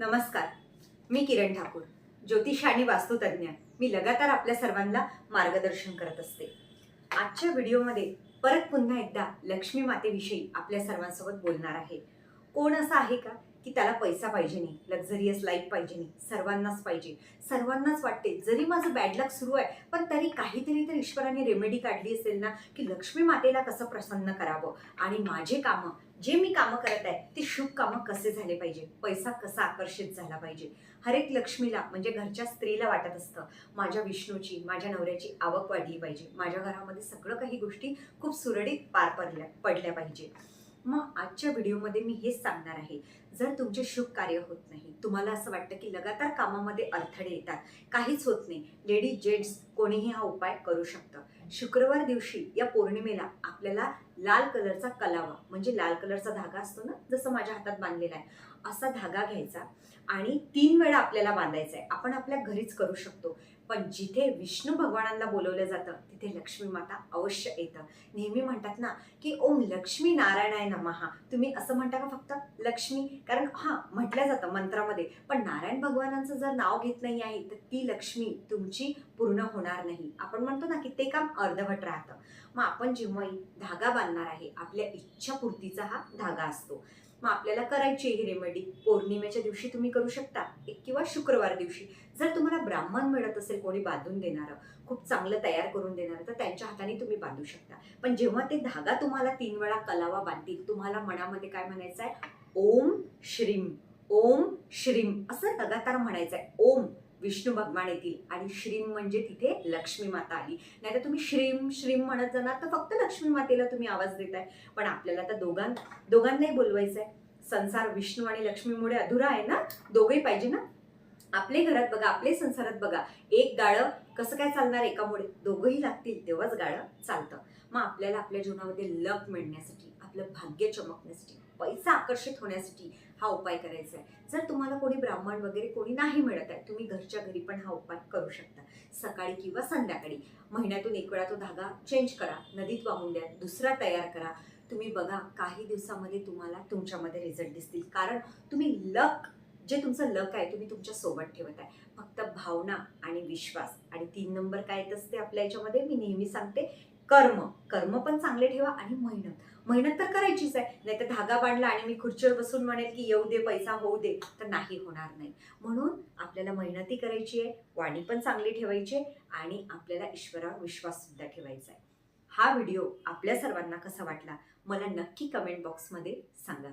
नमस्कार. मी किरण ठाकूर ज्योतिष आणि वास्तुतज्ञ मी लगातार आपल्या सर्वांना मार्गदर्शन करत असते. आजच्या व्हिडिओमध्ये परत पुन्हा एकदा लक्ष्मी मातेविषयी आपल्या सर्वांसोबत बोलणार आहे. कोण असं आहे का की त्याला पैसा पाहिजे नाही लक्झरियस लाईफ पाहिजे नाही सर्वांनाच पाहिजे. सर्वांनाच वाटते जरी माझं बॅड लक सुरू आहे पण तरी काहीतरी तर ईश्वराने रेमेडी काढली असेल ना की लक्ष्मी मातेला कसं प्रसन्न करावं आणि माझे कामं जे मी कामं करत आहे ते शुभ कामं कसे झाले पाहिजे? पैसा कसा आकर्षित झाला पाहिजे? हरेक लक्ष्मीला म्हणजे घरच्या स्त्रीला वाटत असतं माझ्या विष्णूची माझ्या नवऱ्याची आवक वाढली पाहिजे. माझ्या घरामध्ये सगळं काही गोष्टी खूप सुरळीत पार पडल्या पडल्या पाहिजे. मग आजच्या व्हिडिओमध्ये मी हेच सांगणार आहे. जर तुमचे शुभ कार्य होत नाही तुम्हाला असं वाटतं की लगातार कामामध्ये अडथळे येतात काहीच होत नाही. लेडीज जेंट्स कोणीही हा उपाय करू शकतं. शुक्रवार दिवशी या पौर्णिमेला आपल्याला लाल कलरचा कलावा म्हणजे लाल कलरचा धागा असतो ना जसं माझ्या हातात बांधलेला आहे असा धागा घ्यायचा आणि तीन वेळा आपल्याला बांधायचा आहे आपण आपल्या घरीच करू शकतो. पण जिथे विष्णू भगवानांना बोलवलं जातं तिथे लक्ष्मी माता अवश्य येतं नेहमी म्हणतात ना की ओम लक्ष्मी नारायणाय नमहा तुम्ही असं म्हणता का फक्त? लक्ष्मी? कारण हां म्हटलं जातं मंत्रामध्ये. पण नारायण भगवानांचं जर नाव घेत नाही आहे तर ती लक्ष्मी तुमची पूर्ण होणार नाही. आपण म्हणतो ना की ते काम अर्धवट राहतं. मग आपण जेव्हाही धागा बांधणार आहे आपल्या इच्छापूर्तीचा हा धागा असतो. मग आपल्याला करायची ही रेमेडी पौर्णिमेच्या दिवशी तुम्ही करू शकता एक किंवा शुक्रवार दिवशी. जर तुम्हाला ब्राह्मण मिळत असेल कोणी बांधून देणारं खूप चांगलं तयार करून देणारं तर त्यांच्या हाताने तुम्ही बांधू शकता. पण जेव्हा ते धागा तुम्हाला तीन वेळा कलावा बांधतील तुम्हाला मनामध्ये काय म्हणायचं आहे ओम श्रीम ओम श्रीम असं लगातार म्हणायचं आहे ओम विष्णू भगवान येतील आणि श्रीम म्हणजे तिथे लक्ष्मी माता आली. नाहीतर तुम्ही श्रीम श्रीम म्हणत जाणार तर फक्त लक्ष्मी मातेला तुम्ही आवाज देताय. पण आपल्याला तर दोघां दोघांनाही बोलवायचं आहे संसार विष्णू आणि लक्ष्मीमुळे अधुरा आहे ना? दोघेही पाहिजे ना? आपले घरात बघा आपले संसारात बघा. एक गाळं कसं काय चालणार एकामुळे? दोघंही लागतील तेव्हाच गाळं चालतं. मग आपल्याला आपल्या जीवनामध्ये लक मिळण्यासाठी आपलं भाग्य चमकण्यासाठी पैसा आकर्षित होण्यासाठी हा उपाय करायचा आहे. जर तुम्हाला कोणी ब्राह्मण वगैरे कोणी नाही मिळत आहे तुम्ही घरच्या घरी पण हा उपाय करू शकता. सकाळी किंवा संध्याकाळी. महिन्यातून एक वेळा तो धागा चेंज करा. नदीत वाहून द्या. दुसरा तयार करा. तुम्ही बघा काही दिवसामध्ये तुम्हाला तुमच्यामध्ये रिझल्ट दिसतील. कारण तुम्ही लक जे तुमचं लक आहे तुम्ही तुमच्यासोबत ठेवत आहे. फक्त भावना आणि विश्वास. आणि तीन नंबर काय येत असते आपल्या याच्यामध्ये? मी नेहमी सांगते कर्म. कर्म पण चांगले ठेवा आणि मेहनत. मेहनत तर करायचीच आहे. नाही तर धागा बांधला आणि मी खुर्चीवर बसून म्हणेल की येऊ दे पैसा होऊ दे तर नाही होणार नाही. म्हणून आपल्याला मेहनती करायची आहे वाणी पण चांगली ठेवायची आहे आणि आपल्याला ईश्वरावर विश्वाससुद्धा ठेवायचा आहे. हा व्हिडिओ आपल्या सर्वांना कसा वाटला? मला नक्की कमेंट बॉक्समध्ये सांगा.